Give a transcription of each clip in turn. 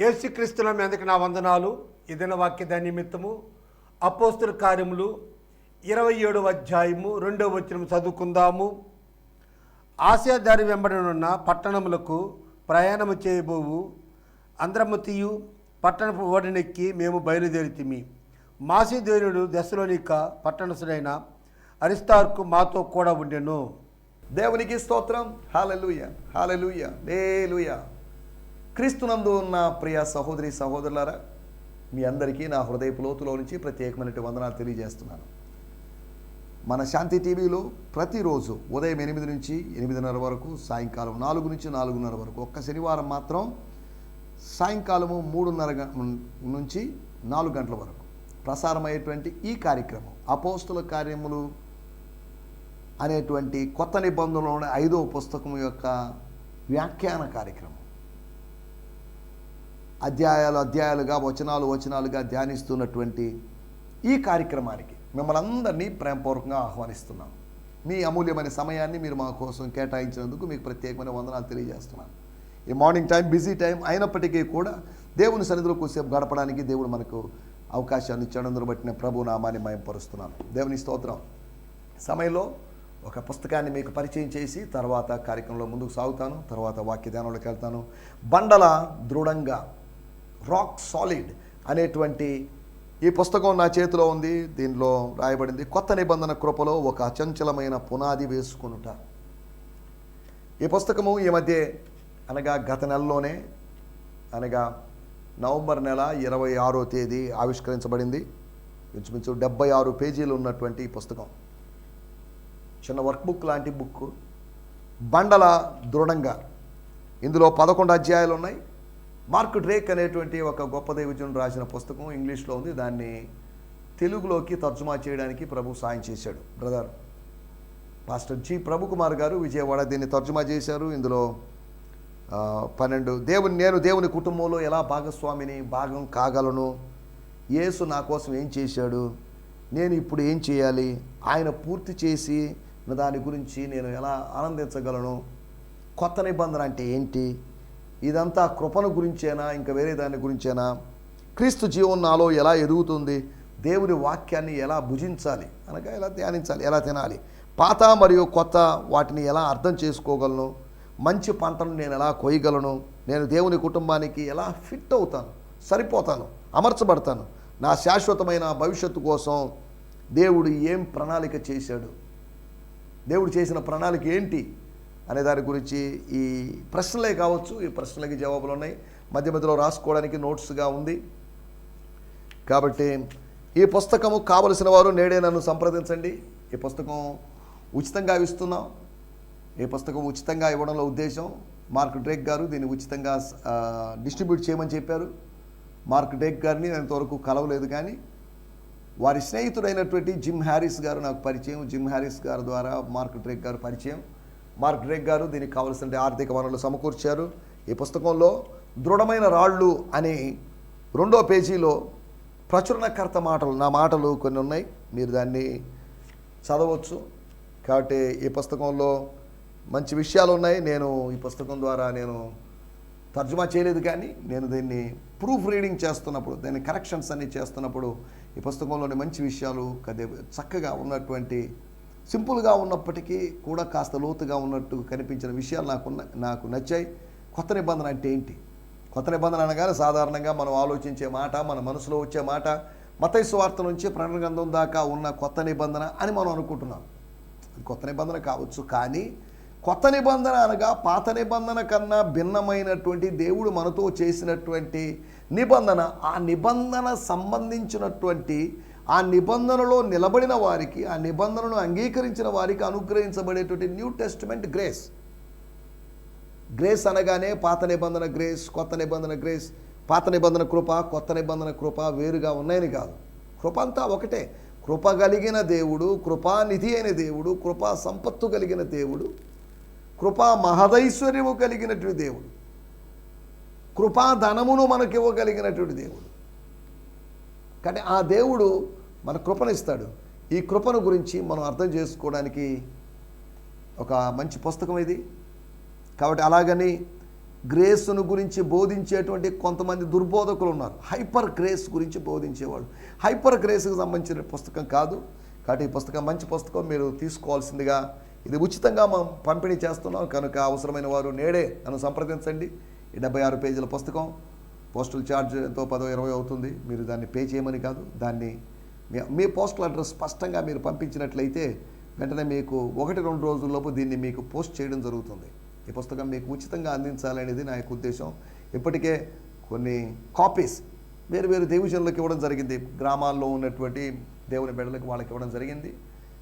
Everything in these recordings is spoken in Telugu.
యేసుక్రీస్తుల మీదకి నా వందనాలు. ఇదిన వాక్య నిమిత్తము అపోస్తుల కార్యములు ఇరవై ఏడవ అధ్యాయము రెండవ వచనం చదువుకుందాము. ఆసియాదారి వెంబడనున్న పట్టణములకు ప్రయాణము చేయబోవు అంధ్రమతియు పట్టణపు ఓడనెక్కి మేము బయలుదేరితిమి. మాసిదేనుడు దశలోనిక పట్టణసుడైన అరిస్తార్కు మాతో కూడా ఉండెను. దేవునికి స్తోత్రం. Hallelujah hallelujah. లేలుయా క్రీస్తునందు ఉన్న ప్రియ సహోదరి సహోదరులారా మీ అందరికీ నా హృదయ లోతులో నుంచి ప్రత్యేకమైనటువంటి వందనాలు తెలియజేస్తున్నాను. మన శాంతి టీవీలో ప్రతిరోజు ఉదయం ఎనిమిది నుంచి ఎనిమిదిన్నర వరకు సాయంకాలం నాలుగు నుంచి నాలుగున్నర వరకు ఒక్క శనివారం మాత్రం సాయంకాలము మూడున్నర నుంచి నాలుగు గంటల వరకు ప్రసారమయ్యేటువంటి ఈ కార్యక్రమం అపోస్తుల కార్యములు అనేటువంటి కొత్త నిబంధనలోని ఐదో పుస్తకం యొక్క వ్యాఖ్యాన కార్యక్రమం. అధ్యాయాలు అధ్యాయాలుగా వచనాలు వచనాలుగా ధ్యానిస్తున్నటువంటి ఈ కార్యక్రమానికి మిమ్మల్ని అందరినీ ప్రేమపూర్వకంగా ఆహ్వానిస్తున్నాం మీ అమూల్యమైన సమయాన్ని మీరు మా కోసం కేటాయించినందుకు మీకు ప్రత్యేకమైన వందనాలు తెలియజేస్తున్నాను. ఈ మార్నింగ్ టైం బిజీ టైం అయినప్పటికీ కూడా దేవుని సన్నిధిలో కొద్దిసేపు గడపడానికి దేవుడు మనకు అవకాశాన్ని ఇచ్చాడందును బట్టిన ప్రభు నామాన్ని మయంపరుస్తున్నాను. దేవుని స్తోత్రం. సమయంలో ఒక పుస్తకాన్ని మీకు పరిచయం చేసి తర్వాత కార్యక్రమంలో ముందుకు సాగుతాను. తర్వాత వాక్య ధ్యానంలోకి వెళ్తాను. బండల దృఢంగా రాక్ సాలిడ్ అనేటువంటి ఈ పుస్తకం నా చేతిలో ఉంది దీనిలో రాయబడింది. కొత్త నిబంధన కృపలో ఒక అచంచలమైన పునాది వేసుకునుట. ఈ పుస్తకము ఈ మధ్య అనగా గత నెలలోనే అనగా నవంబర్ నెల ఇరవై ఆరో తేదీ ఆవిష్కరించబడింది. ఇంచుమించు డెబ్బై ఆరు పేజీలు ఉన్నటువంటి ఈ పుస్తకం. చిన్న వర్క్ బుక్ లాంటి బుక్. బండల దృఢంగా. ఇందులో పదకొండు అధ్యాయాలు ఉన్నాయి. మార్క్ డ్రేక్ అనేటువంటి ఒక గొప్ప దైవజనుడు రాసిన పుస్తకం ఇంగ్లీష్లో ఉంది. దాన్ని తెలుగులోకి తర్జుమా చేయడానికి ప్రభు సాయం చేశాడు. బ్రదర్ పాస్టర్ జి ప్రభుకుమార్ గారు విజయవాడ దీన్ని తర్జుమా చేశారు. ఇందులో పన్నెండు దేవుని నేను దేవుని కుటుంబంలో ఎలా భాగస్వామిని భాగం కాగలను? యేసు నా కోసం ఏం చేశాడు? నేను ఇప్పుడు ఏం చేయాలి? ఆయన పూర్తి చేసి దాని గురించి నేను ఎలా ఆనందించగలను? కొత్త నిబంధన అంటే ఏంటి? ఇదంతా కృపను గురించేనా ఇంకా వేరే దాని గురించేనా? క్రీస్తు జీవం నాలో ఎలా ఎదుగుతుంది? దేవుని వాక్యాన్ని ఎలా భుజించాలి? అనగా ఎలా ధ్యానించాలి? ఎలా తినాలి? పాత మరియు కొత్త వాటిని ఎలా అర్థం చేసుకోగలను? మంచి పంటను నేను ఎలా కొయ్యగలను? నేను దేవుని కుటుంబానికి ఎలా ఫిట్ అవుతాను? సరిపోతాను? అమర్చబడతాను? నా శాశ్వతమైన భవిష్యత్తు కోసం దేవుడు ఏం ప్రణాళిక చేశాడు? దేవుడు చేసిన ప్రణాళిక ఏంటి? అనే దాని గురించి ఈ ప్రశ్నలే కావచ్చు ఈ ప్రశ్నలకి జవాబులు ఉన్నాయి. మధ్య మధ్యలో రాసుకోవడానికి నోట్స్గా ఉంది. కాబట్టి ఈ పుస్తకము కావలసిన వారు నేడే నన్ను సంప్రదించండి. ఈ పుస్తకం ఉచితంగా ఇస్తున్నాం. ఈ పుస్తకం ఉచితంగా ఇవ్వడంలో ఉద్దేశం మార్క్ డ్రేక్ గారు దీన్ని ఉచితంగా డిస్ట్రిబ్యూట్ చేయమని చెప్పారు. మార్క్ డ్రేక్ గారిని నేను ఇంతవరకు కలవలేదు కానీ వారి స్నేహితుడైనటువంటి జిమ్ హ్యారిస్ గారు నాకు పరిచయం. జిమ్ హ్యారిస్ గారి ద్వారా మార్క్ డ్రేక్ గారు పరిచయం. మార్క్ డ్రేక్ గారు దీనికి కావలసిన ఆర్థిక వనరులు సమకూర్చారు. ఈ పుస్తకంలో దృఢమైన రాళ్ళు అని రెండో పేజీలో ప్రచురణకర్త మాటలు నా మాటలు కొన్ని ఉన్నాయి. మీరు దాన్ని చదవచ్చు. కాబట్టి ఈ పుస్తకంలో మంచి విషయాలు ఉన్నాయి. నేను ఈ పుస్తకం ద్వారా నేను తర్జుమా చేయలేదు కానీ నేను దీన్ని ప్రూఫ్ రీడింగ్ చేస్తున్నప్పుడు దాన్ని కరెక్షన్స్ అన్ని చేస్తున్నప్పుడు ఈ పుస్తకంలోని మంచి విషయాలు కదే చక్కగా ఉన్నటువంటి సింపుల్గా ఉన్నప్పటికీ కూడా కాస్త లోతుగా ఉన్నట్టు కనిపించిన విషయాలు నాకు నాకు నచ్చాయి. కొత్త నిబంధన అంటే ఏంటి? కొత్త నిబంధన అనగానే సాధారణంగా మనం ఆలోచించే మాట మన మనసులో వచ్చే మాట మతయ స్వార్థ నుంచి ప్రకటన గ్రంథం దాకా ఉన్న కొత్త నిబంధన అని మనం అనుకుంటున్నాం. అది కొత్త నిబంధన కావచ్చు కానీ కొత్త నిబంధన అనగా పాత నిబంధన కన్నా భిన్నమైనటువంటి దేవుడు మనతో చేసినటువంటి నిబంధన ఆ నిబంధన సంబంధించినటువంటి ఆ నిబంధనలో నిలబడిన వారికి ఆ నిబంధనను అంగీకరించిన వారికి అనుగ్రహించబడేటువంటి న్యూ టెస్ట్మెంట్ గ్రేస్ గ్రేస్ అనగానే పాత నిబంధన గ్రేస్ కొత్త నిబంధన గ్రేస్ పాత నిబంధన కృప కొత్త నిబంధన కృప వేరుగా ఉన్నాయని కాదు. కృప అంతా ఒకటే. కృప కలిగిన దేవుడు కృపానిధి అయిన దేవుడు కృపా సంపత్తు కలిగిన దేవుడు కృపా మహదైశ్వర్యము కలిగినటువంటి దేవుడు కృపా ధనమును మనకివ్వగలిగినటువంటి దేవుడు. కానీ ఆ దేవుడు మన కృపను ఇస్తాడు. ఈ కృపను గురించి మనం అర్థం చేసుకోవడానికి ఒక మంచి పుస్తకం ఇది. కాబట్టి అలాగని గ్రేస్ను గురించి బోధించేటువంటి కొంతమంది దుర్బోధకులు ఉన్నారు. హైపర్ గ్రేస్ గురించి బోధించేవాళ్ళు. హైపర్ గ్రేస్కి సంబంధించిన పుస్తకం కాదు. కాబట్టి ఈ పుస్తకం మంచి పుస్తకం. మీరు తీసుకోవాల్సిందిగా ఇది ఉచితంగా మనం పంపిణీ చేస్తున్నాం. కనుక అవసరమైన వారు నేడే నన్ను సంప్రదించండి. డెబ్బై ఆరు పేజీల పుస్తకం పోస్టల్ ఛార్జ్ ఎంతో పదో ఇరవై అవుతుంది. మీరు దాన్ని పే చేయమని కాదు. దాన్ని మీ- పోస్టల్ అడ్రస్ స్పష్టంగా మీరు పంపించినట్లయితే వెంటనే మీకు ఒకటి రెండు రోజుల్లోపు దీన్ని మీకు పోస్ట్ చేయడం జరుగుతుంది. ఈ పుస్తకం మీకు ఉచితంగా అందించాలనేది నా యొక్క ఉద్దేశం. ఇప్పటికే కొన్ని కాపీస్ వేరు వేరు దేవజనులకు ఇవ్వడం జరిగింది. గ్రామాల్లో ఉన్నటువంటి దేవుని బిడ్డలకు వాళ్ళకి ఇవ్వడం జరిగింది.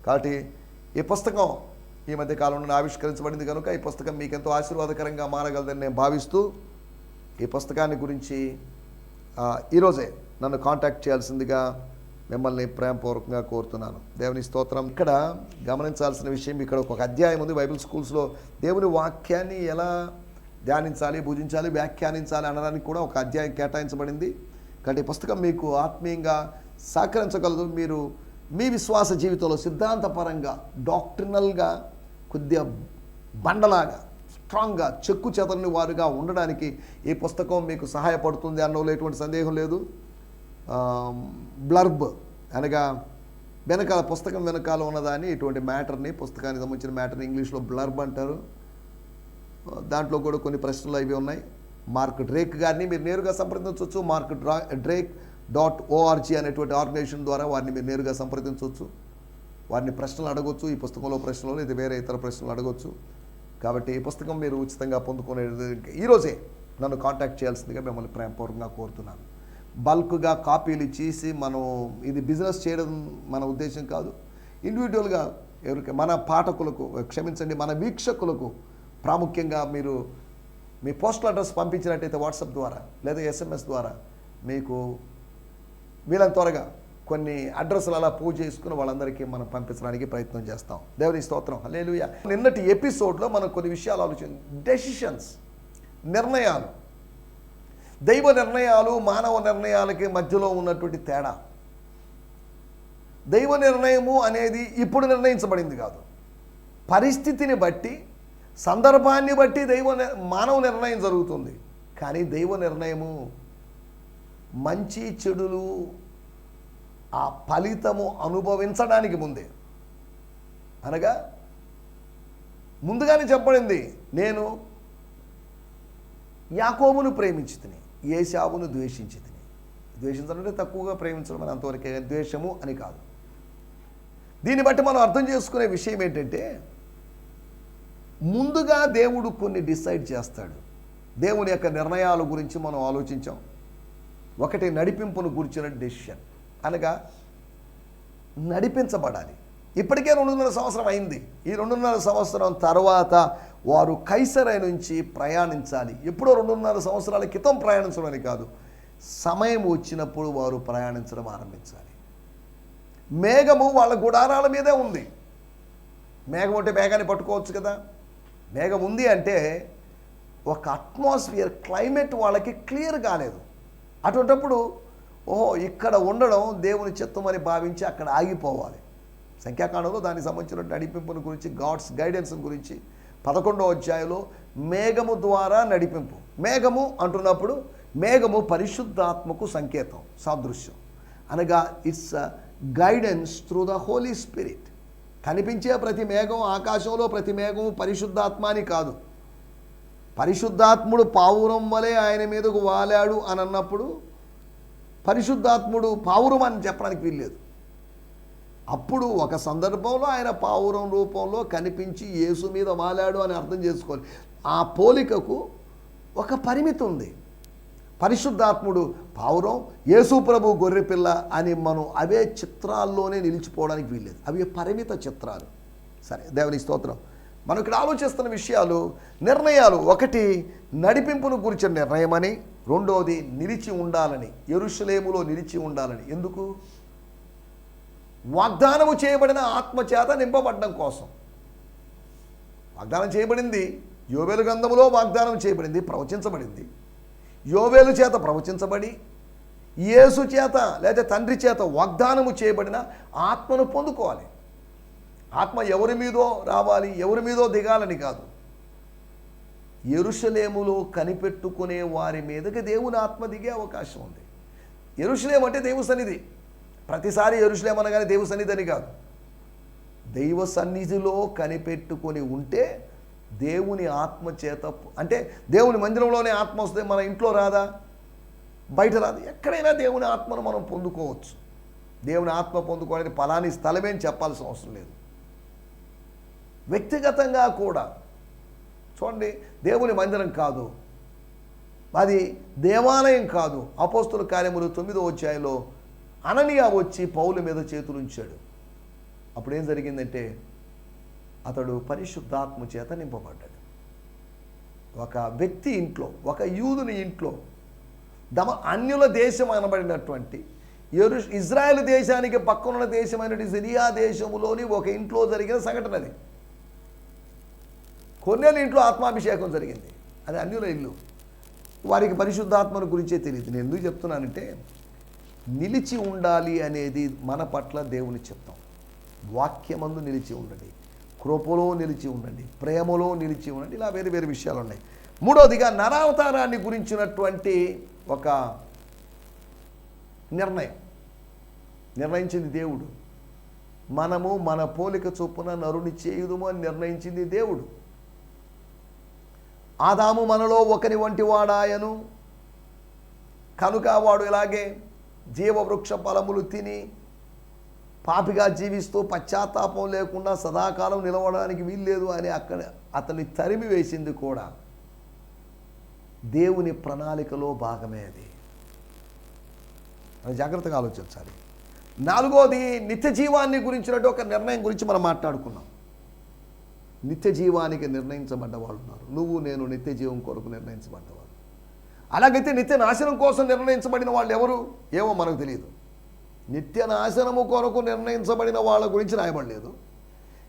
కాబట్టి ఈ పుస్తకం ఈ మధ్య కాలంలో ఆవిష్కరించబడింది కనుక ఈ పుస్తకం మీకు ఎంతో ఆశీర్వాదకరంగా మారగలదని నేను భావిస్తూ ఈ పుస్తకాన్ని గురించి ఈరోజే నన్ను కాంటాక్ట్ చేయాల్సిందిగా మిమ్మల్ని ప్రేమపూర్వకంగా కోరుతున్నాను. దేవుని స్తోత్రం. ఇక్కడ గమనించాల్సిన విషయం ఇక్కడ ఒక అధ్యాయం ఉంది. బైబిల్ స్కూల్స్లో దేవుని వాక్యాన్ని ఎలా ధ్యానించాలి భుజించాలి వ్యాఖ్యానించాలి అనడానికి కూడా ఒక అధ్యాయం కేటాయించబడింది. కాబట్టి పుస్తకం మీకు ఆత్మీయంగా సహకరించగలదు. మీరు మీ విశ్వాస జీవితంలో సిద్ధాంతపరంగా డాక్టర్నల్గా కొద్దిగా బండలాగా స్ట్రాంగ్గా చెక్కు చెదరని వారుగా ఉండడానికి ఈ పుస్తకం మీకు సహాయపడుతుంది అన్నలో ఎటువంటి సందేహం లేదు. బ్లర్బ్ అనగా వెనకాల పుస్తకం వెనకాల ఉన్నదాన్ని ఇటువంటి మ్యాటర్ని పుస్తకానికి సంబంధించిన మ్యాటర్ని ఇంగ్లీష్లో బ్లర్బ్ అంటారు. దాంట్లో కూడా కొన్ని ప్రశ్నలు అవి ఉన్నాయి. మార్క్ డ్రేక్ గారిని మీరు నేరుగా సంప్రదించవచ్చు. Mark draw Drake dot ORG అనేటువంటి ఆర్గనైజేషన్ ద్వారా వారిని మీరు నేరుగా సంప్రదించవచ్చు. వారిని ప్రశ్నలు అడగొచ్చు. ఈ పుస్తకంలో ప్రశ్నలు లేదా వేరే ఇతర ప్రశ్నలు అడగొచ్చు. కాబట్టి ఈ పుస్తకం మీరు ఉచితంగా పొందుకునే ఈరోజే నన్ను కాంటాక్ట్ చేయాల్సిందిగా మిమ్మల్ని ప్రేమపూర్వకంగా కోరుతున్నాను. బల్క్గా కాపీలు ఇచ్చేసి మనం ఇది బిజినెస్ చేయడం మన ఉద్దేశం కాదు. ఇండివిజువల్గా ఎవరికి మన పాఠకులకు క్షమించండి మన వీక్షకులకు ప్రాముఖ్యంగా మీరు మీ పోస్టల్ అడ్రస్ పంపించినట్టయితే వాట్సాప్ ద్వారా లేదా ఎస్ఎంఎస్ ద్వారా మీకు వీళ్ళని త్వరగా కొన్ని అడ్రస్లు అలా పూజ చేసుకుని వాళ్ళందరికీ మనం పంపించడానికి ప్రయత్నం చేస్తాం. దేవుని స్తోత్రం. హల్లెలూయా. నిన్నటి ఎపిసోడ్లో మనం కొన్ని విషయాలు ఆలోచన డెసిషన్స్ నిర్ణయాలు దైవ నిర్ణయాలు మానవ నిర్ణయాలకి మధ్యలో ఉన్నటువంటి తేడా. దైవ నిర్ణయము అనేది ఇప్పుడు నిర్ణయించబడింది కాదు. పరిస్థితిని బట్టి సందర్భాన్ని బట్టి దైవ మానవ నిర్ణయం జరుగుతుంది. కానీ దైవ నిర్ణయము మంచి చెడులు ఆ ఫలితము అనుభవించడానికి ముందే. అనగా ముందుగానే చెప్పబడింది నేను యాకోబును ప్రేమించి తిని ఏశావును ద్వేషించింది ద్వేషించడం అంటే తక్కువగా ప్రేమించడం అని అంతవరకే ద్వేషము అని కాదు. దీన్ని బట్టి మనం అర్థం చేసుకునే విషయం ఏంటంటే ముందుగా దేవుడు కొన్ని డిసైడ్ చేస్తాడు. దేవుని యొక్క నిర్ణయాల గురించి మనం ఆలోచించాం. ఒకటి నడిపింపును గురించిన డెసిషన్. అనగా నడిపించబడాలి. ఇప్పటికే రెండున్నర సంవత్సరం అయింది. ఈ రెండున్నర సంవత్సరం తర్వాత వారు కైసరై నుంచి ప్రయాణించాలి. ఎప్పుడో రెండున్నర సంవత్సరాల క్రితం ప్రయాణించడం కాదు. సమయం వచ్చినప్పుడు వారు ప్రయాణించడం ఆరంభించాలి. మేఘము వాళ్ళ గుడారాల మీదే ఉంది. మేఘం అంటే మేఘాన్ని పట్టుకోవచ్చు కదా. మేఘం ఉంది అంటే ఒక అట్మాస్ఫియర్ క్లైమేట్ వాళ్ళకి క్లియర్ కాలేదు. అటువంటప్పుడు ఓహో ఇక్కడ ఉండడం దేవుని చిత్తం అని భావించి అక్కడ ఆగిపోవాలి. సంఖ్యాకాండంలో దానికి సంబంధించిన నడిపింపును గురించి గాడ్స్ గైడెన్స్ గురించి పదకొండో అధ్యాయంలో మేఘము ద్వారా నడిపింపు. మేఘము అంటున్నప్పుడు మేఘము పరిశుద్ధాత్మకు సంకేతం సాదృశ్యం. అనగా it's guidance through the Holy Spirit కనిపించే ప్రతి మేఘం ఆకాశంలో ప్రతి మేఘం పరిశుద్ధాత్మ అని కాదు. పరిశుద్ధాత్ముడు పావురం వలె ఆయన మీదకు వాలాడు అని అన్నప్పుడు పరిశుద్ధాత్ముడు పావురం అని చెప్పడానికి వీల్లేదు. అప్పుడు ఒక సందర్భంలో ఆయన పావురం రూపంలో కనిపించి యేసు మీద వాలాడు అని అర్థం చేసుకోవాలి. ఆ పోలికకు ఒక పరిమితి ఉంది. పరిశుద్ధాత్ముడు పావురం యేసు ప్రభు గొర్రెపిల్ల అని మనం అవే చిత్రాల్లోనే నిలిచిపోవడానికి వీల్లేదు. అవి పరిమిత చిత్రాలు. సరే దేవుని స్తోత్రం. మనం ఇక్కడ ఆలోచిస్తున్న విషయాలు నిర్ణయాలు. ఒకటి నడిపింపును గురించిన నిర్ణయమని. రెండవది నిలిచి ఉండాలని. ఎరుషలేములో నిలిచి ఉండాలని. ఎందుకు? వాగ్దానము చేయబడిన ఆత్మచేత నింపబడడం కోసం. వాగ్దానం చేయబడింది. యోవేలు గ్రంథములో వాగ్దానం చేయబడింది ప్రవచించబడింది. యోవేలు చేత ప్రవచించబడి యేసు చేత లేదా తండ్రి చేత వాగ్దానము చేయబడిన ఆత్మను పొందుకోవాలి. ఆత్మ ఎవరి మీదో రావాలి ఎవరి మీదో దిగాలని కాదు. ఎరుషలేములో కనిపెట్టుకునే వారి మీదకి దేవుని ఆత్మ దిగే అవకాశం ఉంది. ఎరుషలేం అంటే దేవు సన్నిధి. ప్రతిసారి ఎరుషలేం అనగానే దేవు సన్నిధి అని కాదు. దైవ సన్నిధిలో కనిపెట్టుకొని ఉంటే దేవుని ఆత్మ చేత అంటే దేవుని మందిరంలోనే ఆత్మ వస్తే మన ఇంట్లో రాదా? బయట రాదు. ఎక్కడైనా దేవుని ఆత్మను మనం పొందుకోవచ్చు. దేవుని ఆత్మ పొందుకోవడానికి ఫలాని స్థలమేం చెప్పాల్సిన అవసరం లేదు. వ్యక్తిగతంగా కూడా చూడండి దేవుని మందిరం కాదు. అది దేవాలయం కాదు. అపోస్తుల కార్యములు తొమ్మిదో అధ్యాయంలో అననియా వచ్చి పౌల మీద చేతులు ఉంచాడు అప్పుడు ఏం జరిగిందంటే అతడు పరిశుద్ధాత్మ చేత నింపబడ్డాడు. ఒక వ్యక్తి ఇంట్లో ఒక యూదుని ఇంట్లో దమ అన్యుల దేశం అనబడినటువంటి ఎరు ఇజ్రాయెల్ దేశానికి పక్కనున్న దేశమైనటువంటి సిరియా దేశములోని ఒక ఇంట్లో జరిగిన సంఘటన అది. కొన్నేళ్ళ ఇంట్లో ఆత్మాభిషేకం జరిగింది. అది అన్యుల ఇల్లు. వారికి పరిశుద్ధాత్మను గురించే తెలియదు నేను ఎందుకు చెప్తున్నానంటే నిలిచి ఉండాలి అనేది మన పట్ల దేవుని చెప్తాం వాక్యమందు నిలిచి ఉండండి. కృపలో నిలిచి ఉండండి. ప్రేమలో నిలిచి ఉండండి. ఇలా వేరే వేరే విషయాలు ఉన్నాయి మూడవదిగా నరావతారాన్ని గురించినటువంటి ఒక నిర్ణయం. నిర్ణయించింది దేవుడు. మనము మన పోలిక చొప్పున నరుని చేయుదుము అని నిర్ణయించింది దేవుడు. ఆదాము మనలో ఒకని వంటి వాడాయను కనుక వాడు ఇలాగే జీవవృక్ష ఫలములు తిని పాపిగా జీవిస్తూ పశ్చాత్తాపం లేకుండా సదాకాలం నిలవడానికి వీల్లేదు అని అక్కడ అతన్ని తరిమి వేసింది కూడా దేవుని ప్రణాళికలో భాగమే అది. అని జాగ్రత్తగా ఆలోచించాలి. నాలుగోది నిత్య జీవాన్ని గురించినట్టు ఒక నిర్ణయం గురించి మనం మాట్లాడుకున్నాం. నిత్య జీవానికి నిర్ణయించబడ్డ వాళ్ళు ఉన్నారు. నువ్వు నేను నిత్య జీవం కొరకు నిర్ణయించబడ్డవాడు అలాగైతే నిత్య నాశనం కోసం నిర్ణయించబడిన వాళ్ళు ఎవరు? ఏమో మనకు తెలియదు. నిత్య నాశనము కొరకు నిర్ణయించబడిన వాళ్ళ గురించి రాయబడలేదు.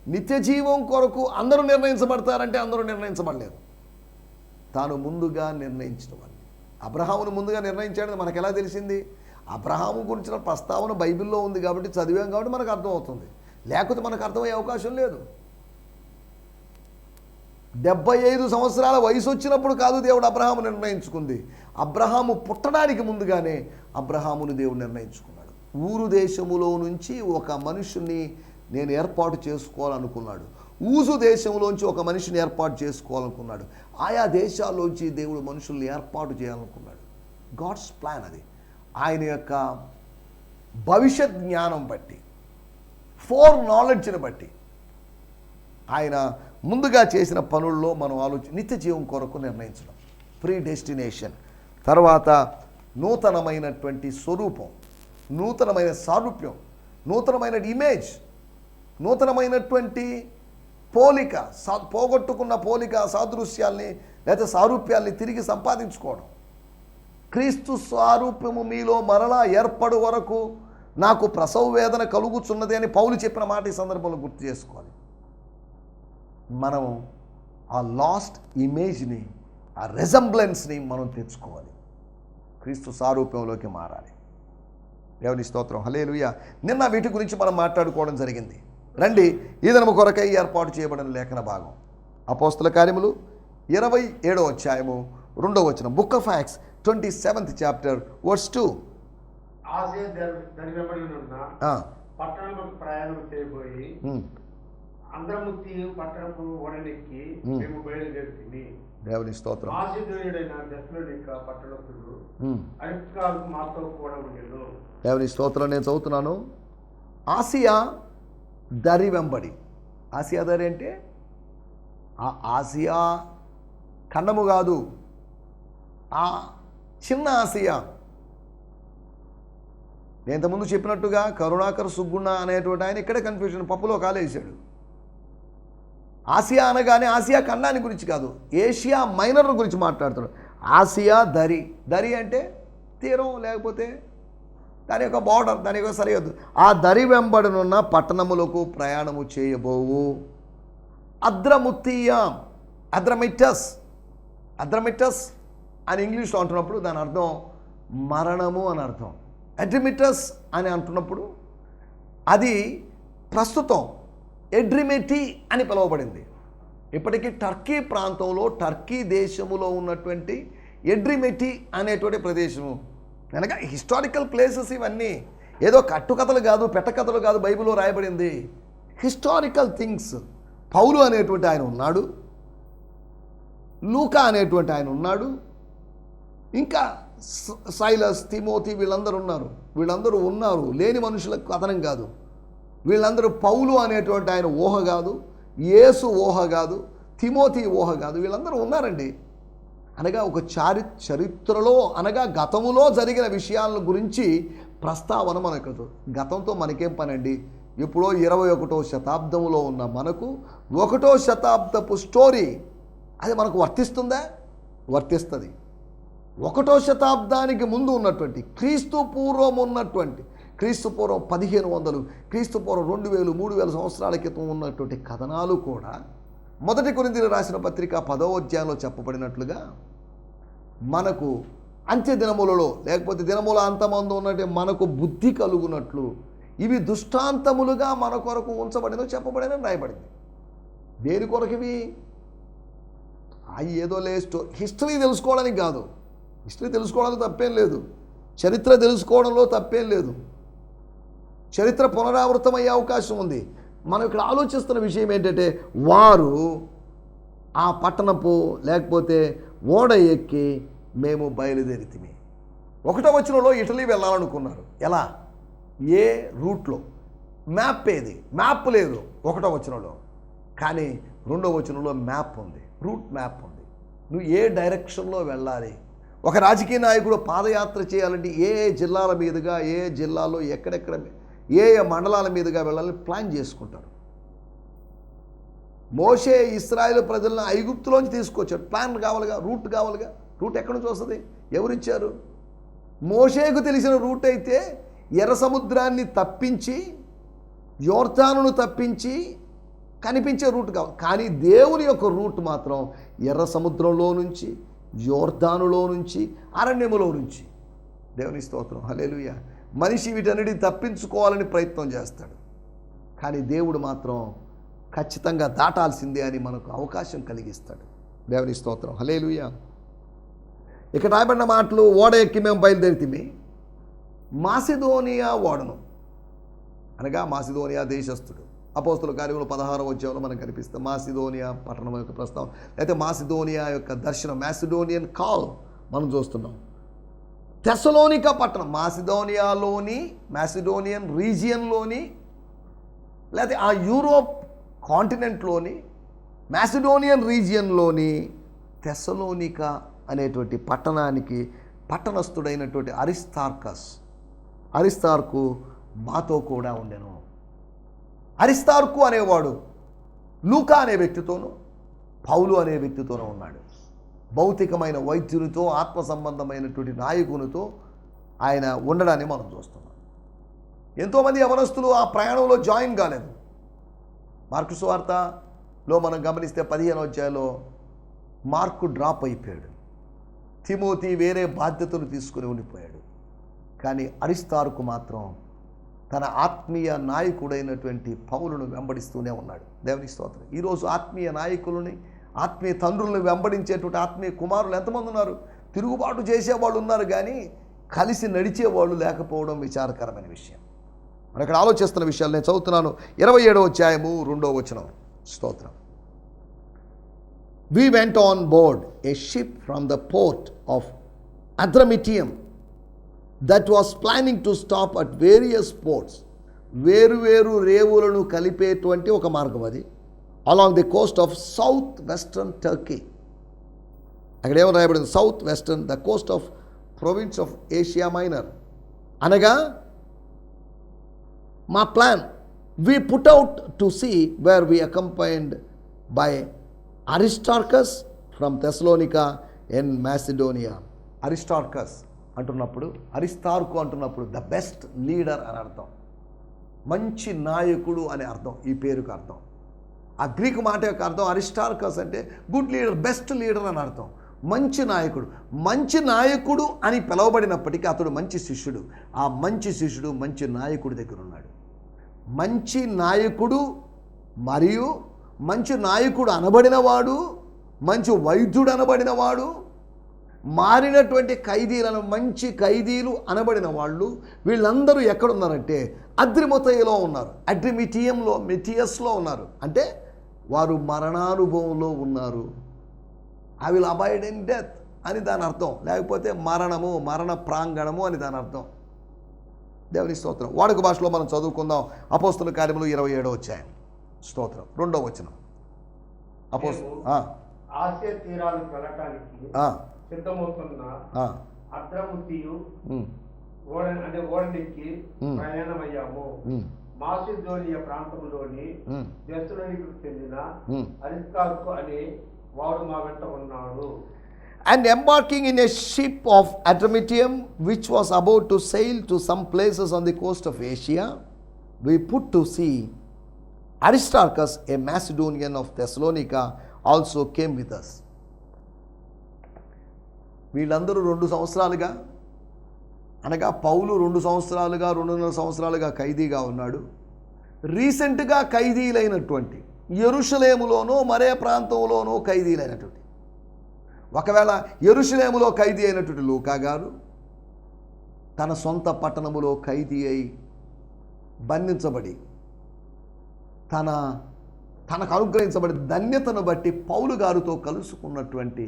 నిత్య జీవం కొరకు అందరూ నిర్ణయించబడతారంటే అందరూ నిర్ణయించబడలేదు. తాను ముందుగా నిర్ణయించిన వాడిని అబ్రహామును ముందుగా నిర్ణయించాడని మనకు ఎలా తెలిసింది? అబ్రహాము గురించిన ప్రస్తావన బైబిల్లో ఉంది కాబట్టి చదివాం కాబట్టి మనకు అర్థమవుతుంది. లేకపోతే మనకు అర్థమయ్యే అవకాశం లేదు. డెబ్బై ఐదు సంవత్సరాల వయసు వచ్చినప్పుడు కాదు దేవుడు అబ్రహాము నిర్ణయించుకుంది. అబ్రహాము పుట్టడానికి ముందుగానే అబ్రహామును దేవుడు నిర్ణయించుకున్నాడు. ఊరు దేశములో నుంచి ఒక మనుషుని నేను ఏర్పాటు చేసుకోవాలనుకున్నాడు. ఊసు దేశంలోంచి ఒక మనిషిని ఏర్పాటు చేసుకోవాలనుకున్నాడు. ఆయా దేశాల్లోంచి దేవుడు మనుషుల్ని ఏర్పాటు చేయాలనుకున్నాడు. గాడ్స్ ప్లాన్ అది. ఆయన యొక్క భవిష్యత్ జ్ఞానం బట్టి ఫోర్ నాలెడ్జ్ని బట్టి ఆయన ముందుగా చేసిన పనుల్లో మనం ఆలోచి నిత్య జీవం కొరకు నిర్ణయించడం. ప్రీ డెస్టినేషన్ తర్వాత నూతనమైనటువంటి స్వరూపం నూతనమైన సారూప్యం నూతనమైన ఇమేజ్ నూతనమైనటువంటి పోలిక సా పోగొట్టుకున్న పోలిక సాదృశ్యాల్ని లేదా సారూప్యాల్ని తిరిగి సంపాదించుకోవడం. క్రీస్తు స్వారూప్యము మీలో మరలా ఏర్పడు వరకు నాకు ప్రసవ వేదన కలుగుచున్నది అని పౌలు చెప్పిన మాట ఈ సందర్భంలో గుర్తు చేసుకోవాలి. మనం ఆ లాస్ట్ ఇమేజ్ని ఆ రెజంబ్లెన్స్ని మనం తెచ్చుకోవాలి క్రీస్తు సారూప్యంలోకి మారాలి. దేవుని స్తోత్రం. హలేలుయ నిన్న వీటి గురించి మనం మాట్లాడుకోవడం జరిగింది. రండి ఈదనము కొరకై ఏర్పాటు చేయబడిన లేఖన భాగం. అపోస్తుల కార్యములు ఇరవై ఏడో అధ్యాయము రెండో వచనం. Book of Acts twenty seventh chapter verse two పట్టణంలోకి ప్రయాణం చేయబోయి ఓడనెక్కి Hmm. మేము బయలుదేరి దేవుని స్తోత్రం. ఆశీర్వయుడైన దశలోనిక మాతో కూడా ఉండేను. దేవుని స్తోత్రం నేను చదువుతున్నాను. ఆసియా దరి వెంబడి. ఆసియా దరి అంటే? ఆ ఆసియా ఖండము కాదు. ఆ చిన్న ఆసియా. నేను ఇంతకుముందు చెప్పినట్టుగా కరుణాకర్ సుగ్గుణ అనేటువంటి ఆయన ఇక్కడే కన్ఫ్యూజన్ పప్పులో కాలేసాడు ఆసియా అనగానే ఆసియా ఖండాన్ని గురించి కాదు ఏషియా మైనర్ గురించి మాట్లాడుతున్నాడు. ఆసియా దరి. దరి అంటే తీరం లేకపోతే దాని యొక్క బార్డర్ దాని యొక్క సరిహద్దు. ఆ దరి వెంబడినున్న పట్టణములకు ప్రయాణము చేయబోవు. అద్రముత్తీయ అద్రమిట్టస్. అద్రమిట్టస్ అని ఇంగ్లీష్లో అంటున్నప్పుడు దాని అర్థం మరణము అని అర్థం. అడ్రిమిటస్ అని అంటున్నప్పుడు అది ప్రస్తుతం ఎడ్రిమెటి అని పిలువబడింది. ఇప్పటికీ టర్కీ ప్రాంతంలో టర్కీ దేశములో ఉన్నటువంటి ఎడ్రిమెటి అనేటువంటి ప్రదేశము. అనగా హిస్టారికల్ ప్లేసెస్ ఇవన్నీ. ఏదో కట్టుకథలు కాదు పెట్టకథలు కాదు బైబిల్లో రాయబడింది. Historical things. పౌలు అనేటువంటి ఆయన ఉన్నాడు. లూకా అనేటువంటి ఆయన ఉన్నాడు. ఇంకా స- సైలస్ తిమోతి వీళ్ళందరూ ఉన్నారు. వీళ్ళందరూ ఉన్నారు. లేని మనుషులకు కథనం కాదు. వీళ్ళందరూ పౌలు అనేటువంటి ఆయన ఊహ కాదు యేసు ఊహ కాదు తిమోతి ఊహ కాదు వీళ్ళందరూ ఉన్నారండి. అనగా ఒక చారి చరిత్రలో అనగా గతములో జరిగిన విషయాల గురించి ప్రస్తావన మనకు గతంతో మనకేం పనండి? ఎప్పుడో ఇరవై ఒకటో శతాబ్దంలో ఉన్న మనకు ఒకటో శతాబ్దపు స్టోరీ అది మనకు వర్తిస్తుందా? వర్తిస్తుంది. ఒకటో శతాబ్దానికి ముందు ఉన్నటువంటి క్రీస్తు పూర్వం ఉన్నటువంటి క్రీస్తు పూర్వం పదిహేను వందలు క్రీస్తు పూర్వం రెండు వేలు మూడు వేల సంవత్సరాల క్రితం ఉన్నటువంటి కథనాలు కూడా మొదటి కొరింథీలు రాసిన పత్రిక పదో అధ్యాయంలో చెప్పబడినట్లుగా మనకు అంత్య దినములలో లేకపోతే దినముల అంతమందు ఉన్నట్టు మనకు బుద్ధి కలుగునట్లు ఇవి దుష్టాంతములుగా మన కొరకు ఉంచబడినో చెప్పబడిన రాయబడింది. దేని కొరకు ఇవి? అవి ఏదో లేస్టో హిస్టరీ తెలుసుకోవడానికి కాదు. హిస్టరీ తెలుసుకోవడానికి తప్పేం లేదు. చరిత్ర తెలుసుకోవడంలో తప్పేం లేదు. చరిత్ర పునరావృతమయ్యే అవకాశం ఉంది. మనం ఇక్కడ ఆలోచిస్తున్న విషయం ఏంటంటే వారు ఆ పట్టణపు లేకపోతే ఓడ ఎక్కి మేము బయలుదేరితిమి ఒకటో వచనంలో ఇటలీ వెళ్ళాలనుకున్నారు. ఎలా? ఏ రూట్లో? మ్యాప్ ఏది? మ్యాప్ లేదు ఒకటో వచనంలో. కానీ రెండో వచనంలో మ్యాప్ ఉంది. రూట్ మ్యాప్ ఉంది. నువ్వు ఏ డైరెక్షన్లో వెళ్ళాలి? ఒక రాజకీయ నాయకుడు పాదయాత్ర చేయాలంటే ఏ జిల్లాల మీదుగా ఏ జిల్లాలో ఎక్కడెక్కడ ఏ ఏ మండలాల మీదుగా వెళ్ళాలని ప్లాన్ చేసుకుంటారు. మోషే ఇస్రాయేల్ ప్రజలను ఐగుప్తులోంచి తీసుకొచ్చాడు. ప్లాన్ కావాలిగా రూట్ కావాలిగా. రూట్ ఎక్కడి నుంచి వస్తుంది? ఎవరిచ్చారు? మోషేకు తెలిసిన రూట్ అయితే ఎర్ర సముద్రాన్ని తప్పించి యోర్తానును తప్పించి కనిపించే రూట్ కావాలి. కానీ దేవుని యొక్క రూట్ మాత్రం ఎర్ర సముద్రంలో నుంచి యోర్దానులో నుంచి అరణ్యములో నుంచి. దేవుని స్తోత్రం. హలేలుయ మనిషి వీటన్నిటి తప్పించుకోవాలని ప్రయత్నం చేస్తాడు. కానీ దేవుడు మాత్రం ఖచ్చితంగా దాటాల్సిందే అని మనకు అవకాశం కలిగిస్తాడు. దేవుని స్తోత్రం. హలేలుయ ఇక్కడ రాయబడిన మాటలు ఓడ ఎక్కి మేము బయలుదేరితిమి. మాసిదోనియా ఓడను. అనగా మాసిదోనియా దేశస్థుడు. అపోస్తుల కార్యములు పదహారు వచ్చేవాళ్ళు మనకు కనిపిస్తాం మాసిదోనియా పట్టణం యొక్క ప్రస్తావం అయితే మాసిదోనియా యొక్క దర్శనం మాసిడోనియన్ కాల్ మనం చూస్తున్నాం. తెసలోనిక పట్టణం మాసిడోనియాలోని మాసిడోనియన్ రీజియన్లోని లేకపోతే ఆ యూరోప్ కాంటినెంట్లోని మాసిడోనియన్ రీజియన్లోని తెసలోనిక అనేటువంటి పట్టణానికి పట్టణస్థుడైనటువంటి అరిస్తార్కస్ అరిస్తార్కు మాతో కూడా ఉండెను. అరిస్తార్కు అనేవాడు లూకా అనే వ్యక్తితోనూ పౌలు అనే వ్యక్తితోనూ ఉన్నాడు. భౌతికమైన వైద్యునితో ఆత్మ సంబంధమైనటువంటి నాయకునితో ఆయన ఉండడాన్ని మనం చూస్తున్నాం. ఎంతోమంది యవనస్తులు ఆ ప్రయాణంలో జాయిన్ కాలేదు. మార్కు వార్తలో మనం గమనిస్తే పదిహేను అధ్యాయంలో మార్కు డ్రాప్ అయిపోయాడు. తిమోతి వేరే బాధ్యతలు తీసుకుని ఉండిపోయాడు. కానీ అరిస్తారుకు మాత్రం తన ఆత్మీయ నాయకుడైనటువంటి పౌలను వెంబడిస్తూనే ఉన్నాడు. దేవుని స్తోత్రం. ఈరోజు ఆత్మీయ నాయకులని ఆత్మీయ తండ్రులను వెంబడించేటువంటి ఆత్మీయ కుమారులు ఎంతమంది ఉన్నారు? తిరుగుబాటు చేసేవాళ్ళు ఉన్నారు కానీ కలిసి నడిచేవాళ్ళు లేకపోవడం విచారకరమైన విషయం. మనం ఇక్కడ ఆలోచిస్తున్న విషయాలు నేను చదువుతున్నాను. ఇరవై ఏడవ అధ్యాయము రెండవ వచనం. స్తోత్రం. We on board a ship from the port of of that was planning to stop at various various వేరు వేరు రేవులను కలిపేటువంటి ఒక మార్గం అది. Along the coast of south western Turkey అక్కడ ఏమో రాయబడింది south western the coast of province of Asia Minor అనగా మా plan we put out to sea where we accompanied by Aristarchus from Thessalonica in Macedonia Aristarchus అంటున్నప్పుడు అరిస్తార్కు అంటున్నప్పుడు ద బెస్ట్ లీడర్ అని అర్థం. మంచి నాయకుడు అనే అర్థం. ఈ పేరుకు అర్థం. ఆ గ్రీకు మాట యొక్క అర్థం అరిస్టార్కస్ అంటే గుడ్ లీడర్ బెస్ట్ లీడర్ అని అర్థం. మంచి నాయకుడు. మంచి నాయకుడు అని పిలువబడినప్పటికీ అతడు మంచి శిష్యుడు. ఆ మంచి శిష్యుడు మంచి నాయకుడి దగ్గర ఉన్నాడు. మంచి నాయకుడు మరియు మంచి నాయకుడు అనబడినవాడు మంచి వైద్యుడు అనబడినవాడు మారినటువంటి ఖైదీలను మంచి ఖైదీలు అనబడిన వాళ్ళు వీళ్ళందరూ ఎక్కడున్నారంటే అద్రిమతయలో ఉన్నారు. అడ్రిమిటియంలో మిథియస్లో ఉన్నారు. అంటే వారు మరణానుభవంలో ఉన్నారు. I will abide in death అని దాని అర్థం. లేకపోతే మరణము మరణ ప్రాంగణము అని దాని అర్థం. దేవుని స్తోత్రం. వాడుక భాషలో మనం చదువుకుందాం. అపోస్తుల కార్యములు ఇరవై ఏడో వచ్చాయి స్తోత్రం. రెండో వచనం. అపోస్ ఆసియా వెళ్ళటానికి సిద్ధమవుతున్న అద్రముతియు ఓడ అంటే ఓడనెక్కి. ప్రయాణమయ్యాము. ఉమ్, మాసిధోనియ ప్రాంతంలోని దశలోనికి చెందిన ఉమ్. అరిస్తార్కు అనే వాడు మా వెంట ఉన్నాడు and embarking in a ship of Adramyttium, which was about to sail to some places on the coast of Asia, we put to sea. Aristarchus, a Macedonian of Thessalonica, also came with us. వీళ్ళందరూ రెండు సంవత్సరాలుగా అనగా పౌలు రెండు సంవత్సరాలుగా రెండున్నర సంవత్సరాలుగా ఖైదీగా ఉన్నాడు. రీసెంట్గా ఖైదీలైనటువంటి ఎరుషలేములోనో మరే ప్రాంతంలోనో ఖైదీలైనటువంటి. ఒకవేళ ఎరుషలేములో ఖైదీ అయినటువంటి లూకా గారు తన సొంత పట్టణములో ఖైదీ అయి బంధించబడి తన తనకు అనుగ్రహించబడి ధన్యతను బట్టి పౌలు గారితో కలుసుకున్నటువంటి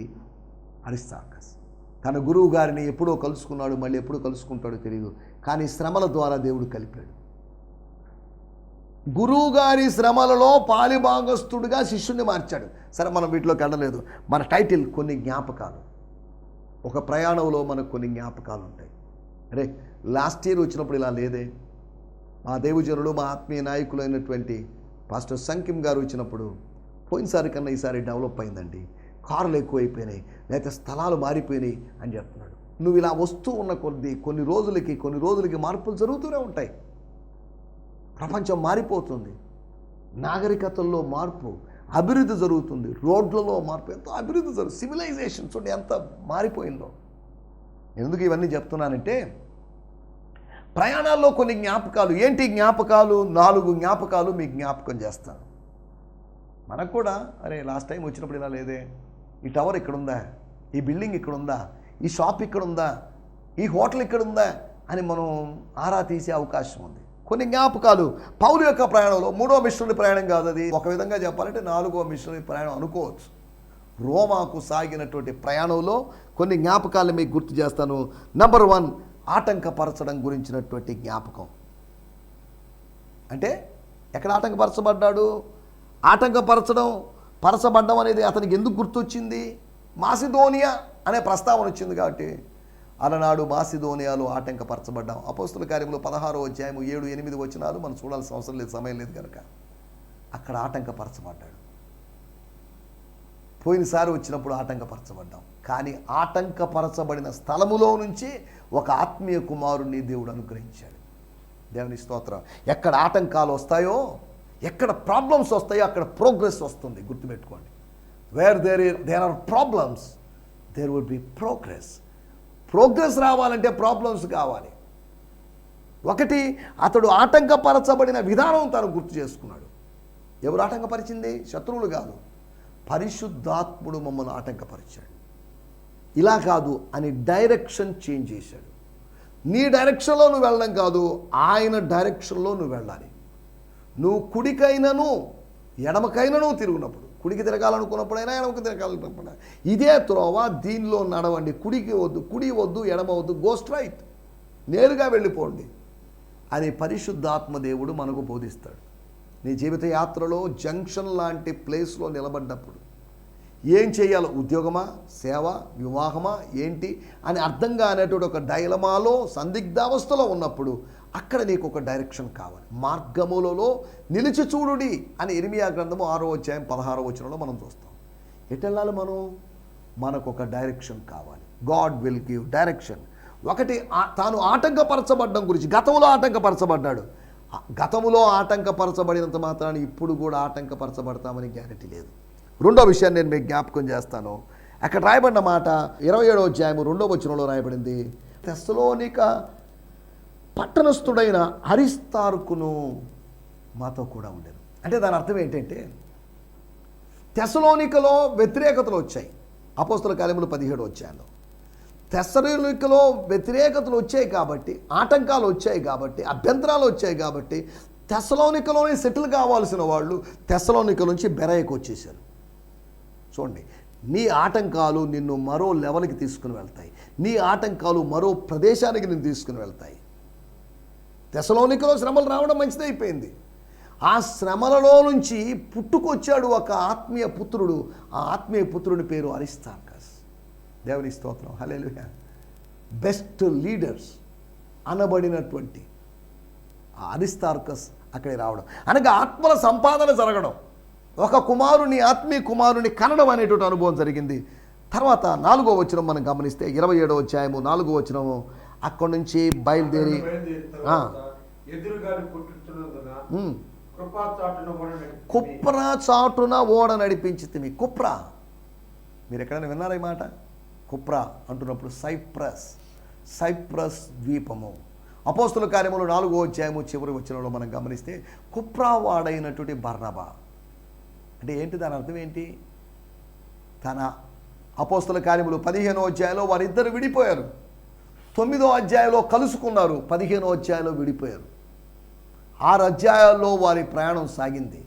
అరిస్తాకస్ తన గురువు గారిని ఎప్పుడో కలుసుకున్నాడు మళ్ళీ ఎప్పుడు కలుసుకుంటాడో తెలియదు కానీ శ్రమల ద్వారా దేవుడు కలిపాడు. గురువు గారి శ్రమలలో పాలిభాగస్తుడిగా శిష్యుని మార్చాడు. సరే మనం వీటిలోకి వెళ్ళలేదు. మన టైటిల్ కొన్ని జ్ఞాపకాలు. ఒక ప్రయాణంలో మనకు కొన్ని జ్ఞాపకాలు ఉంటాయి. అరే లాస్ట్ ఇయర్ వచ్చినప్పుడు ఇలా లేదే? మా దేవుజనుడు మా ఆత్మీయ నాయకులైనటువంటి పాస్టర్ సంకిం గారు వచ్చినప్పుడు పోయినసారి కన్నా ఈసారి డెవలప్ అయిందండి. కార్లు ఎక్కువైపోయినాయి లేకపోతే స్థలాలు మారిపోయినాయి అని చెప్తున్నాడు. నువ్వు ఇలా వస్తూ ఉన్న కొద్ది కొన్ని రోజులకి కొన్ని రోజులకి మార్పులు జరుగుతూనే ఉంటాయి. ప్రపంచం మారిపోతుంది. నాగరికతల్లో మార్పు అభివృద్ధి జరుగుతుంది. రోడ్లలో మార్పు ఎంతో అభివృద్ధి జరుగుతుంది సివిలైజేషన్ చూడండి ఎంత మారిపోయిందో. ఎందుకు ఇవన్నీ చెప్తున్నానంటే ప్రయాణాల్లో కొన్ని జ్ఞాపకాలు ఏంటి జ్ఞాపకాలు? నాలుగు జ్ఞాపకాలు మీకు జ్ఞాపకం చేస్తాను. మనకు కూడా అరే లాస్ట్ టైం వచ్చినప్పుడు ఇలా లేదే. ఈ టవర్ ఇక్కడ ఉందా ఈ బిల్డింగ్ ఇక్కడ ఉందా ఈ షాప్ ఇక్కడ ఉందా ఈ హోటల్ ఇక్కడ ఉందా అని మనం ఆరా తీసే అవకాశం ఉంది. కొన్ని జ్ఞాపకాలు. పౌరు యొక్క ప్రయాణంలో మూడో మిషనరీ ప్రయాణం కాదు అది. ఒక విధంగా చెప్పాలంటే నాలుగో మిషనరీ ప్రయాణం అనుకోవచ్చు. రోమాకు సాగినటువంటి ప్రయాణంలో కొన్ని జ్ఞాపకాలు మీకు గుర్తు చేస్తాను. నంబర్ వన్ ఆటంకపరచడం గురించినటువంటి జ్ఞాపకం. అంటే ఎక్కడ ఆటంకపరచబడ్డాడు? ఆటంకపరచడం పరచబడ్డం అనేది అతనికి ఎందుకు గుర్తొచ్చింది? మాసిదోనియా అనే ప్రస్తావన వచ్చింది కాబట్టి అలనాడు మాసిదోనియాలో ఆటంకపరచబడ్డాం. అపోస్తుల కార్యంలో పదహారో అధ్యాయము ఏడు ఎనిమిది వచ్చినాలు మనం చూడాల్సిన అవసరం లేదు సమయం లేదు కనుక అక్కడ ఆటంకపరచబడ్డాడు. పోయినసారి వచ్చినప్పుడు ఆటంకపరచబడ్డాం. కానీ ఆటంకపరచబడిన స్థలములో నుంచి ఒక ఆత్మీయ కుమారుణ్ణి దేవుడు అనుగ్రహించాడు. దేవుని స్తోత్రం. ఎక్కడ ఆటంకాలు వస్తాయో ఎక్కడ ప్రాబ్లమ్స్ వస్తాయో అక్కడ ప్రోగ్రెస్ వస్తుంది. గుర్తుపెట్టుకోండి. Where there there are problems there would be progress progress రావాలంటే ప్రాబ్లమ్స్ కావాలి. ఒకటి అతడు ఆటంకపరచబడిన విధానం తను గుర్తు చేసుకున్నాడు. ఎవరు ఆటంకపరిచింది? శత్రువులు కాదు. పరిశుద్ధాత్ముడు మమ్మల్ని ఆటంకపరిచాడు. ఇలా కాదు అని డైరెక్షన్ చేంజ్ చేశాడు. నీ డైరెక్షన్లో నువ్వు వెళ్ళడం కాదు ఆయన డైరెక్షన్లో నువ్వు వెళ్ళాలి. నువ్వు కుడికైనను ఎడమకైనను తిరుగునప్పుడు కుడికి తిరగాలనుకున్నప్పుడైనా ఎడమకి తిరగాలనుకున్నప్పుడు ఇదే త్రోవ దీనిలో నడవండి. కుడికి వద్దు కుడి వద్దు ఎడమ వద్దు గోస్ట్ రైట్ నేరుగా వెళ్ళిపోండి. అని పరిశుద్ధాత్మ దేవుడు మనకు బోధిస్తాడు. నీ జీవిత యాత్రలో జంక్షన్ లాంటి ప్లేస్లో నిలబడ్డప్పుడు ఏం చేయాలో? ఉద్యోగమా? సేవ? వివాహమా? ఏంటి? అని అర్థం కానటువంటి ఒక డైలమాలో సందిగ్ధావస్థలో ఉన్నప్పుడు అక్కడ నీకు ఒక డైరెక్షన్ కావాలి. మార్గములలో నిలిచి చూడుడి అని ఎనిమియా గ్రంథము ఆరో అధ్యాయం పదహారో వచనంలో మనం చూస్తాం. ఎటు వెళ్ళాలి మనం? మనకు ఒక డైరెక్షన్ కావాలి. God will give direction. ఒకటి తాను ఆటంకపరచబడ్డం గురించి గతంలో ఆటంకపరచబడ్డాడు. గతములో ఆటంకపరచబడినంత మాత్రాన్ని ఇప్పుడు కూడా ఆటంకపరచబడతామని గ్యారెంటీ లేదు. రెండో విషయాన్ని నేను మీకు జ్ఞాపకం చేస్తాను. అక్కడ రాయబడిన మాట ఇరవై ఏడో అధ్యాయము రెండో వచనంలో రాయబడింది. తెస్సలోనిక పట్టణస్థుడైన హరిస్తార్కును మాతో కూడా ఉండేది అంటే దాని అర్థం ఏంటంటే తెసలోనికలో వ్యతిరేకతలు వచ్చాయి. అపోస్తుల కాలంలో పదిహేడు వచ్చాను తెసలోనికలో వ్యతిరేకతలు వచ్చాయి కాబట్టి ఆటంకాలు వచ్చాయి కాబట్టి అభ్యంతరాలు వచ్చాయి కాబట్టి తెసలోనికలోనే సెటిల్ కావాల్సిన వాళ్ళు తెసలోనిక నుంచి బెరయకు వచ్చేసారు చూడండి నీ ఆటంకాలు నిన్ను మరో లెవెల్కి తీసుకుని వెళ్తాయి. నీ ఆటంకాలు మరో ప్రదేశానికి నిన్ను తీసుకుని వెళ్తాయి. దశలోనికలో శ్రమలు రావడం మంచిదైపోయింది ఆ శ్రమలలో నుంచి పుట్టుకొచ్చాడు ఒక ఆత్మీయ పుత్రుడు. ఆ ఆత్మీయ పుత్రుడి పేరు అరిస్తార్కస్. దేవుని స్తోత్రం. హల్లెలూయా. బెస్ట్ లీడర్స్ అనబడినటువంటి ఆ అరిస్తార్కస్ అక్కడికి రావడం. అనగా ఆత్మల సంపాదన జరగడం. ఒక కుమారుని ఆత్మీయ కుమారుని కనడం అనేటువంటి అనుభవం జరిగింది. తర్వాత నాలుగో వచనం మనం గమనిస్తే ఇరవై ఏడో అధ్యాయము నాలుగో వచనము అక్కడి నుంచి బయలుదేరి కుప్ర చాటున ఓడ నడిపించితిమి కుప్ర మీరు ఎక్కడైనా విన్నారా ఈ మాట? కుప్ర అంటున్నప్పుడు సైప్రస్ సైప్రస్ ద్వీపము. అపోస్తుల కార్యములు నాలుగో అధ్యాయము చివరి వచ్చినలో మనం గమనిస్తే కుప్రా వాడైనటువంటి బర్నబా. అంటే ఏంటి దాని అర్థం ఏంటి? తన అపోస్తుల కార్యములు పదిహేనో అధ్యాయంలో వారిద్దరు విడిపోయారు. తొమ్మిదో అధ్యాయంలో కలుసుకున్నారు పదిహేనో అధ్యాయంలో విడిపోయారు. ఆరు అధ్యాయాల్లో వారి ప్రయాణం సాగింది.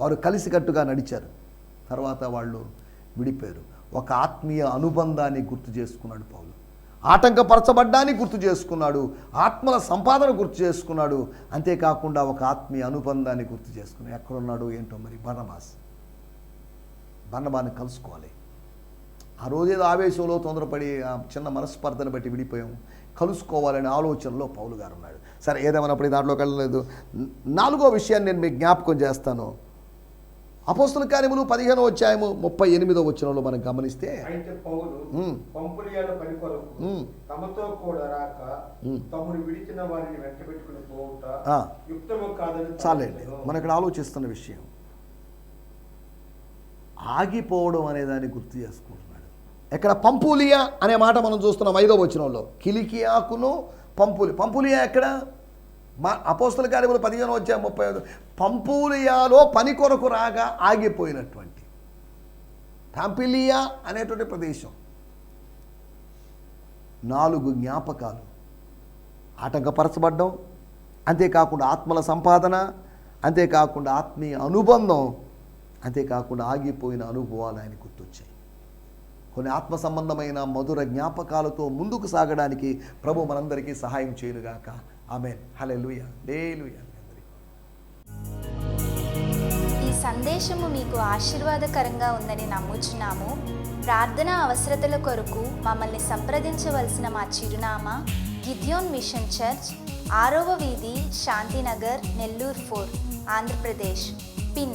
వారు కలిసికట్టుగా నడిచారు. తర్వాత వాళ్ళు విడిపోయారు. ఒక ఆత్మీయ అనుబంధాన్ని గుర్తు చేసుకున్నాడు పౌలు. ఆటంకపరచబడ్డాన్ని గుర్తు చేసుకున్నాడు. ఆత్మల సంపాదన గుర్తు చేసుకున్నాడు. అంతేకాకుండా ఒక ఆత్మీయ అనుబంధాన్ని గుర్తు చేసుకున్నాడు. ఎక్కడున్నాడు ఏంటో మరి బర్ణబాస్ బర్ణబాన్ని కలుసుకోవాలి. ఆ రోజేదో ఆవేశంలో తొందరపడి ఆ చిన్న మనస్పర్ధను బట్టి విడిపోయాం. కలుసుకోవాలనే ఆలోచనలో పౌలు గారు ఉన్నాడు. సరే ఏదేమన్నప్పుడు దాంట్లోకి వెళ్ళలేదు. నాలుగో విషయాన్ని నేను మీకు జ్ఞాపకం చేస్తాను. అపోస్తుల కార్యములు పదిహేనో అధ్యాయము ముప్పై ఎనిమిదో వచ్చినంలో మనం గమనిస్తే. తమతో కూడా రాక. తమను విడిచిన వారిని చాలండి. మనం ఇక్కడ ఆలోచిస్తున్న విషయం. ఆగిపోవడం అనే దాన్ని గుర్తు చేసుకుంటున్నాడు. ఇక్కడ పంపులియా అనే మాట మనం చూస్తున్నాం ఐదో వచనంలో. కిలికియాకును పంపులి పంపులియా ఎక్కడ? మా అపోస్తుల కార్యములు పదిహేను వచ్చా ముప్పై ఐదు. పంపులియాలో పని కొరకు రాగా ఆగిపోయినటువంటి. పంపిలియా అనేటువంటి ప్రదేశం. నాలుగు జ్ఞాపకాలు. ఆటంకపరచబడ్డం అంతేకాకుండా ఆత్మల సంపాదన అంతేకాకుండా ఆత్మీయ అనుబంధం అంతేకాకుండా ఆగిపోయిన అనుభవాలు ఆయన గుర్తొచ్చాయి. కొన్ని ఆత్మ సంబంధమైన మధుర జ్ఞాపకాలతో ముందుకు సాగడానికి ప్రభు మనందరికీ సహాయం చేయనుగాక. ఆమెన్. హలే లూయ లేలుయ ఈ సందేశము మీకు ఆశీర్వాదకరంగా ఉందని నమ్ముచున్నాము. ప్రార్థన అవసరతల కొరకు మమ్మల్ని సంప్రదించవలసిన మా చిరునామా గిద్యోన్ మిషన్ చర్చ్ ఆరవ వీధి శాంతినగర్ నెల్లూరు ఫోర్ ఆంధ్రప్రదేశ్. పిన్